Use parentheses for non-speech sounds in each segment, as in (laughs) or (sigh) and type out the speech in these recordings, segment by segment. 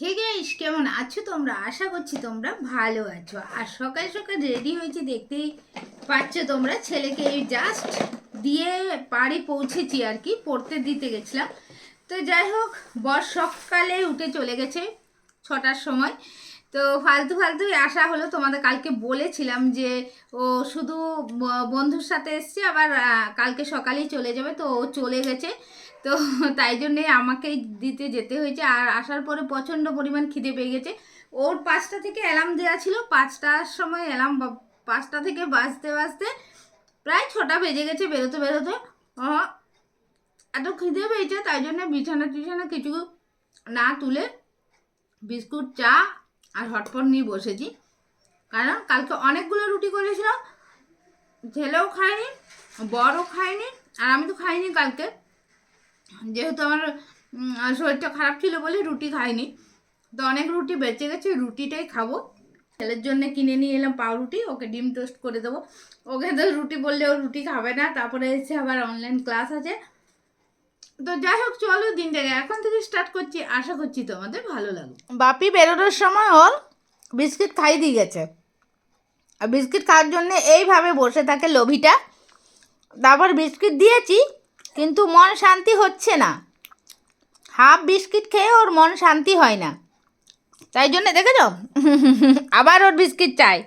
Hey guys কেমন আছো তোমরা? আশা করছি তোমরা ভালো আছো। আর সকাল সকাল রেডি হয়েছে দেখতেই পাচ্ছ তোমরা, ছেলেকে এই জাস্ট দিয়ে বাড়ি পৌঁছেছি আর কি, পড়তে দিতে গেছিলাম। তো যাই হোক, বর সকালে উঠে চলে গেছে ছটার সময়। তো ফালতু ফালতুই আসা হলো, তোমাদের কালকে বলেছিলাম যে ও শুধু বন্ধুর সাথে এসছে, আবার কালকে সকালেই চলে যাবে, তো ও চলে গেছে। তো তাই জন্যে আমাকেই দিতে যেতে হয়েছে। আর আসার পরে প্রচণ্ড পরিমাণ খিদে পেয়ে গেছে। ওর পাঁচটা থেকে অ্যালার্ম দেওয়া ছিল। পাঁচটার সময় অ্যালার্ম পাঁচটা থেকে বাজতে বাজতে প্রায় ছটা বেজে গেছে বেরোতে বেরোতে। এত খিদে পেয়েছে, তাই জন্য বিছানা টিছানা কিছু না তুলে বিস্কুট, চা আর হটপট নিয়ে বসেছি। কারণ কালকে অনেকগুলো রুটি করেছিলাম ছেলেও খায়নি বড়ও খায়নি আর আমি তো খাইনি কালকে। যেহেতু আমার শরীরটা খারাপ ছিল বলে রুটি খাইনি, তো অনেক রুটি বেঁচে গেছে রুটিটাই খাব। ছেলের জন্য কিনে নিয়ে এলাম পাউরুটি, ওকে ডিম টোস্ট করে দেবো। ওকে তো রুটি বললে ও রুটি খাবে না, তারপরে এসে আবার অনলাইন ক্লাস আছে। তো যাই হোক, চলো দিন দিনটাকে, এখন থেকে স্টার্ট করছি, আশা করছি তোমাদের ভালো লাগবে। বাপি বেরোনোর সময় ওর বিস্কিট খাই দিয়ে গেছে। আর বিস্কিট খাওয়ার জন্য এইভাবে বসে থাকে লোভিটা। তারপর বিস্কিট দিয়েছি কিন্তু মন শান্তি হচ্ছে না। হাফ বিস্কিট খেয়ে ওর মন শান্তি হয় না। তাই জন্যে দেখেছ? আবার ওর বিস্কিট চাই।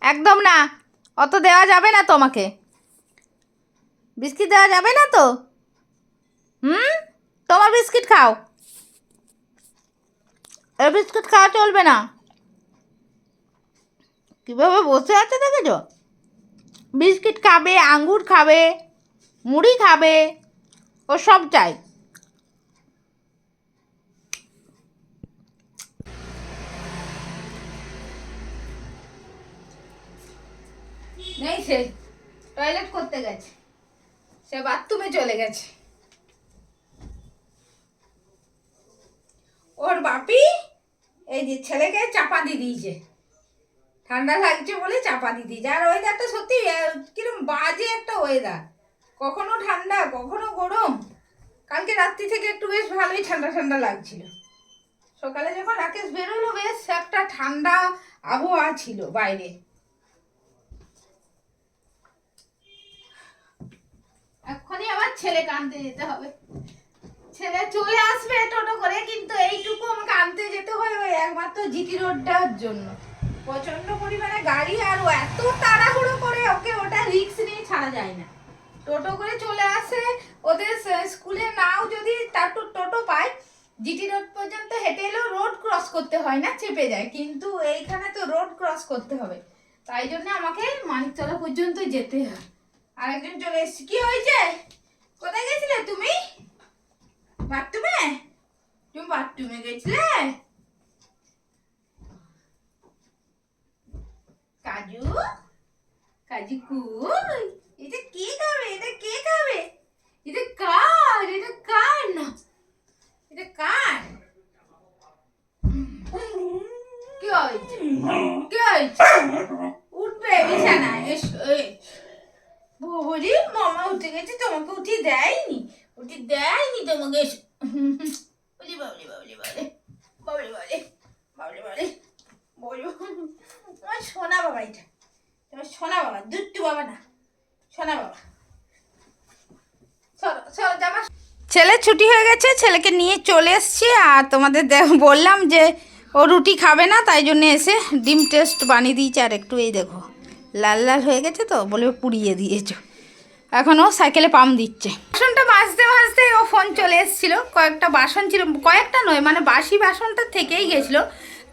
একদম না। অত দেওয়া যাবে না তোমাকে। বিস্কিট দেওয়া যাবে না তো? হুম? তোমার বিস্কিট খাও। এ বিস্কিট খাওয়া চলবে না। কীভাবে বসে আছে দেখেছ? বিস্কিট খাবে, আঙ্গুর খাবে, মুড়ি খাবে। ও সব চাই নেই সে টয়লেট করতে গেছে। সে বাথরুমে চলে গেছে। ওর বাপি এই যে ছেলেকে চাপা দিয়ে দিয়েছে। ঠান্ডা লাগছে বলে চাপা দিয়ে দিয়েছে। আর ওয়েদারটা সত্যি কিরম বাজে একটা ওয়েদার কখনো ঠান্ডা, কখনো গরম। কালকে রাত্রি থেকে একটু বেশ ভালোই ঠান্ডা ঠান্ডা লাগছিল। সকালে যখন রাকেশ বেরোলো, বেশ একটা ঠান্ডা আবহাওয়া ছিল বাইরে। এক্ষুনি আবার ছেলে আনতে যেতে হবে। ছেলে চলে আসবে টোটো করে, কিন্তু এইটুকু আমাকে আনতে যেতে হয় ওই একমাত্র জিটি রোডটার জন্য। প্রচণ্ড পরিমাণে গাড়ি আর ও এত তাড়াহুড়ো করে ওকে ওটা রিক্স নিয়ে ছাড়া যায় না। টোটো করে চলে আসে। ওদের স্কুলে নাও যদি তার টোটো পায়, জিটি রোড পর্যন্ত হেঁটে এলেও রোড ক্রস করতে হয় না, চেপে যায়। কিন্তু এইখানে তো রোড ক্রস করতে হবে। তাই জন্য আমাকে মানিকতলা পর্যন্ত যেতে হয়। আরেকজন চলে এসেছি। কি হয়েছে? কোথায় গেছিলে তুমি? বাথরুমে? তুমি বাথরুমে গেছিলে? কাজু? কাজু কুই? কে খাবে এটা কে খাবে এটা কার এটা কার না এটা কার কি হয়েছে কি হয়েছে উঠবে বলি মামা উঠে গেছে তোমাকে দেয়নি দেয়নি তোমাকে এসো বলি বাবলি বাবলি বাবলি বাবলি বাবলি বাবলি বাবলি বলি তোমার সোনা বাবা এটা তোমার সোনা বাবা দুট্টু বাবা না ছেলে ছুটি হয়ে গেছে ছেলেকে নিয়ে চলে এসছি আর তোমাদের বললাম যে ও রুটি খাবে না তাই জন্য এসে ডিম টেস্ট বানিয়ে দিয়েছে। আর একটু এই দেখো লাল লাল হয়ে গেছে তো বলে পুড়িয়ে দিয়েছ। এখন ও সাইকেলে পাম দিচ্ছে। বাসনটা মাজতে মাজতে ও ফোন চলে এসেছিল। কয়েকটা বাসন ছিল কয়েকটা নয় মানে বাসি বাসনটা থেকেই গেছিল।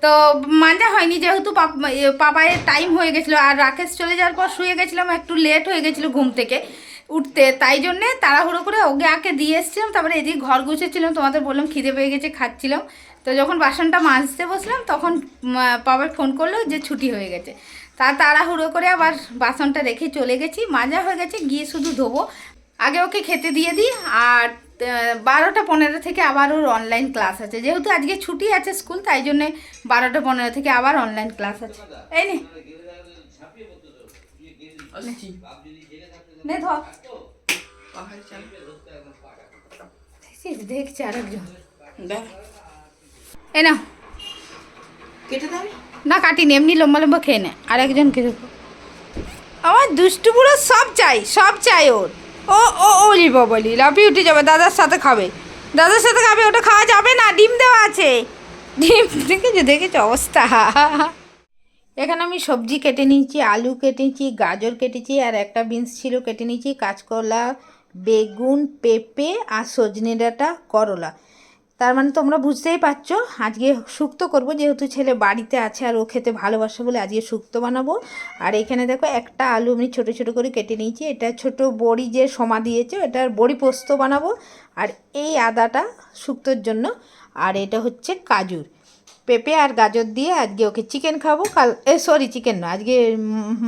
তো মাজা হয়নি যেহেতু পাপ- পাপায়ের টাইম হয়ে গেছিল আর রাকেশ চলে যাওয়ার পর শুয়ে গেছিলাম, একটু লেট হয়ে গেছিল ঘুম থেকে উঠতে। তাই জন্যে তাড়াহুড়ো করে ওকে আঁকে দিয়ে এসেছিলাম, তারপরে এদিকে ঘর গুছেছিলাম তোমাদের বললাম খিদে পেয়ে গেছে, খাচ্ছিলাম। তো যখন বাসনটা মাজতে বসলাম, তখন পাপার ফোন করল যে ছুটি হয়ে গেছে। তা তাড়াহুড়ো করে আবার বাসনটা রেখে চলে গেছি, মাজা হয়ে গেছে, গিয়ে শুধু ধোবো। আগে ওকে খেতে দিয়ে দিই, আর বারোটা পনেরো থেকে আবার ওর অনলাইন ক্লাস আছে। যেহেতু আজকে ছুটি আছে স্কুল তাই জন্যে বারোটা পনেরো থেকে আবার অনলাইন ক্লাস আছে। এই নে। নে ধর। আরেকজন। এ নাও। কেটে না কাটিনি এমনি লম্বা লম্বা খেয়ে নে। আর আমার দুষ্টু বুড়ো সব চাই সব চাই ওর। ও ও ও, লিব বলি, লাফি উঠে যাবে, দাদার সাথে খাবে। দাদার সাথে খাবে, ওটা খাওয়া যাবে না, ডিম দেওয়া আছে। ডিম, দেখেছ দেখেছ অবস্থা? এখানে আমি সবজি কেটে নিয়েছি, আলু কেটেছি গাজর কেটেছি আর একটা বিনস ছিল কেটে নিয়েছি, কাঁচকলা, বেগুন, পেঁপে, আর সজনে ডাঁটা, করলা। তার মানে তোমরা বুঝতেই পারছ, আজকে শুক্তো করব, যেহেতু ছেলে বাড়িতে আছে আর ও খেতে ভালোবাসে বলে আজকে শুক্তো বানাবো। আর এখানে দেখো একটা আলু আমি ছোটো ছোটো করে কেটে নিয়েছি, এটা ছোট বড়ি যে সমা দিয়েছে এটার বড়ি পোস্ত বানাবো। আর এই আদাটা শুক্তোর জন্য, আর এটা হচ্ছে কাজুর পেঁপে আর গাজর দিয়ে আজকে ওকে চিকেন খাব কাল, এ সরি চিকেন না আজকে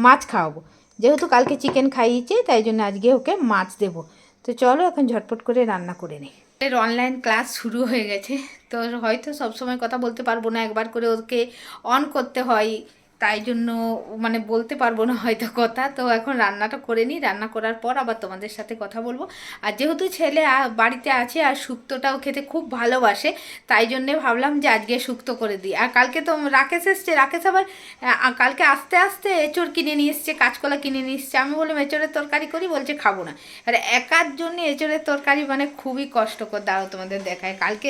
মাছ খাওয়াবো। যেহেতু কালকে চিকেন খাইয়েছে, তাই জন্য আজকে ওকে মাছ দেবো। তো চলো এখন ঝটপট করে রান্না করে নিই। এর অনলাইন ক্লাস শুরু হয়ে গেছে। তো হয়তো সবসময় কথা বলতে পারব না। একবার করে ওকে অন করতে হয়। তাই জন্য মানে বলতে পারব না হয়তো কথা। তো এখন রান্নাটা করে নিই, রান্না করার পর আবার তোমাদের সাথে কথা বলব। আর যেহেতু ছেলে বাড়িতে আছে আর শুক্তোটাও খেতে খুব ভালোবাসে, তাই জন্যে ভাবলাম যে আজকে শুক্তো করে দিই। আর কালকে তো রাকেশ এসছে, রাকেশ আবার কালকে আস্তে আস্তে এঁচড় কিনে নিয়ে এসছে, কাঁচকলা কিনে নিয়ে এসছে। আমি বললাম, এঁচড়ের তরকারি করি? বলছে, খাব না। আর একার জন্য এঁচড়ের তরকারি মানে খুবই কষ্টকর। দাঁড়াও তোমাদের দেখায় কালকে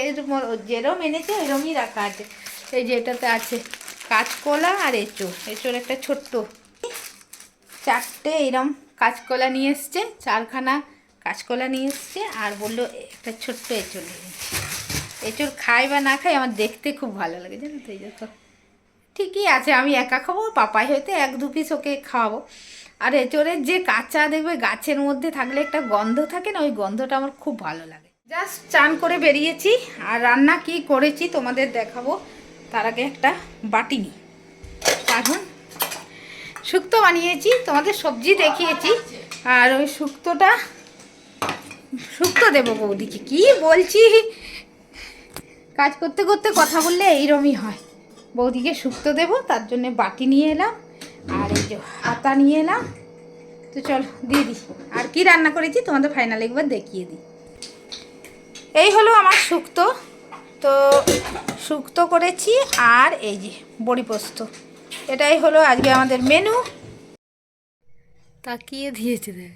যেরম এনেছে এরমই রাখা আছে। এই যে এটাতে আছে। কাঁচকলা আর এঁচড় এঁচড় একটা ছোট্ট। চারটে এরম কাঁচকলা নিয়ে এসছে, চারখানা কাঁচকলা নিয়ে এসছে আর বলল একটা ছোট্ট এঁচড় নিয়ে। এঁচড় খাই বা না খাই আমার দেখতে খুব ভালো লাগে, জানো তো এই যে তো ঠিকই আছে, আমি একা খাব পাপাই হয়তো এক দু পিস ওকে খাওয়াবো। আর এঁচোরের যে কাঁচা দেখবে গাছের মধ্যে থাকলে একটা গন্ধ থাকে না, ওই গন্ধটা আমার খুব ভালো লাগে। জাস্ট চান করে বেরিয়েছি, আর রান্না কি করেছি তোমাদের দেখাবো। তার আগে একটা বাটি নিই। এখন শুক্তো বানিয়েছি, তোমাদের সবজি দেখিয়েছি, আর ওই শুক্তোটা শুক্তো দেবো বৌদিকে। কি বলছি? কাজ করতে করতে কথা বললে এইরমই হয়। বৌদিকে শুক্তো দেবো, তার জন্য বাটি নিয়ে এলাম, আর এই যে হাতা নিয়ে এলাম। তো চল, দিয়ে দিই। আর কি রান্না করেছি তোমাদের ফাইনাল একবার দেখিয়ে দিই। এই হলো আমার শুক্তো। তো শুক্তো করেছি আর এই যে বড়ি পোস্ত। এটাই হলো আজকে আমাদের মেনু তাকিয়ে দিয়েছে দেখ।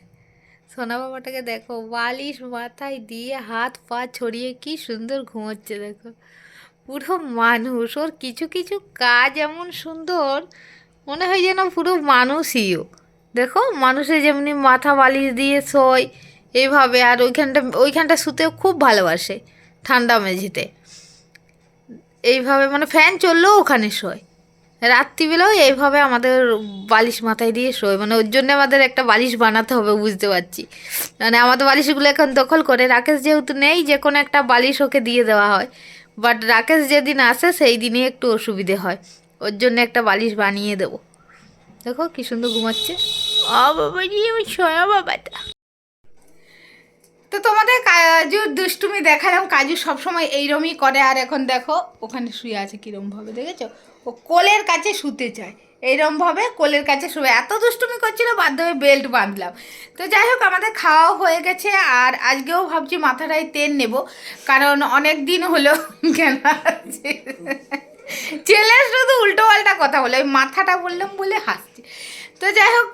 সোনা বাবাটাকে দেখো বালিশ মাথায় দিয়ে হাত পা ছড়িয়ে কি সুন্দর ঘুমোচ্ছে দেখো। পুরো মানুষ, ওর কিছু কিছু কাজ এমন সুন্দর, মনে হয় যেন পুরো মানুষই ও। দেখো মানুষের যেমনি মাথা বালিশ দিয়ে শোয় এইভাবে আর ওইখানটা ওইখানটা শুতেও খুব ভালোবাসে ঠান্ডা মেঝেতে। এইভাবে মানে ফ্যান চললেও ওখানে শোয়। রাত্রিবেলাও এইভাবে আমাদের বালিশ মাথায় দিয়ে শোয়। মানে ওর জন্য আমাদের একটা বালিশ বানাতে হবে, বুঝতে পারছি। মানে আমাদের বালিশগুলো এখন দখল করে। রাকেশ যেহেতু নেই, যে কোনো একটা বালিশ ওকে দিয়ে দেওয়া হয়। বাট রাকেশ যেদিন আসে, সেই দিনই একটু অসুবিধে হয়। ওর জন্য একটা বালিশ বানিয়ে দেবো। দেখো কি সুন্দর ঘুমাচ্ছে। বাবা তো তোমাদের কাজুর দুষ্টুমি দেখালাম, কাজু সবসময় এইরমই করে, আর এখন দেখো, ওখানে শুয়ে আছে কীরমভাবে, দেখেছ? ও কোলের কাছে শুতে চায়। এইরমভাবে কোলের কাছে শুয়ে, এত দুষ্টুমি করছিল, বাধ্য হয়ে বেল্ট বাঁধলাম। তো যাই হোক, আমাদের খাওয়াও হয়ে গেছে, আর আজকেও ভাবছি মাথাটায় তেল নেব, কারণ অনেক দিন হলো (laughs) কেন ছেলে শুধু উল্টো পাল্টা কথা বলে, ওই মাথাটা বললাম বলে হাসছে। তো যাই হোক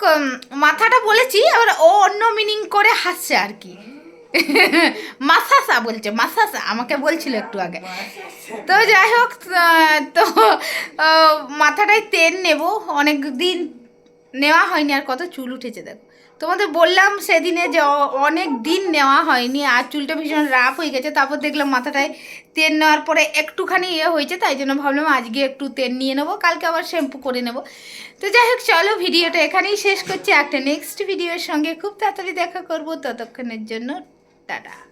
মাথাটা বলেছি আবার ও অন্য মিনিং করে হাসছে আর কি। মাসাসা বলছে মাসাসা আমাকে বলছিল একটু আগে। তো যাই হোক তো মাথাটায় তেল নেব অনেক দিন নেওয়া হয়নি আর কত চুল উঠেছে দেখো। তোমাদের বললাম সেদিনে যে অনেক দিন নেওয়া হয়নি আর চুলটা ভীষণ রাফ হয়ে গেছে তারপর দেখলাম মাথাটায় তেল নেওয়ার পরে একটুখানি ইয়ে হয়েছে তাই জন্য ভাবলাম আজকে একটু তেল নিয়ে নেব কালকে আবার শ্যাম্পু করে নেব। তো যাই হোক চলো ভিডিওটা এখানেই শেষ করছি একটা নেক্সট ভিডিওর সঙ্গে খুব তাড়াতাড়ি দেখা করব ততক্ষণের জন্য টাটা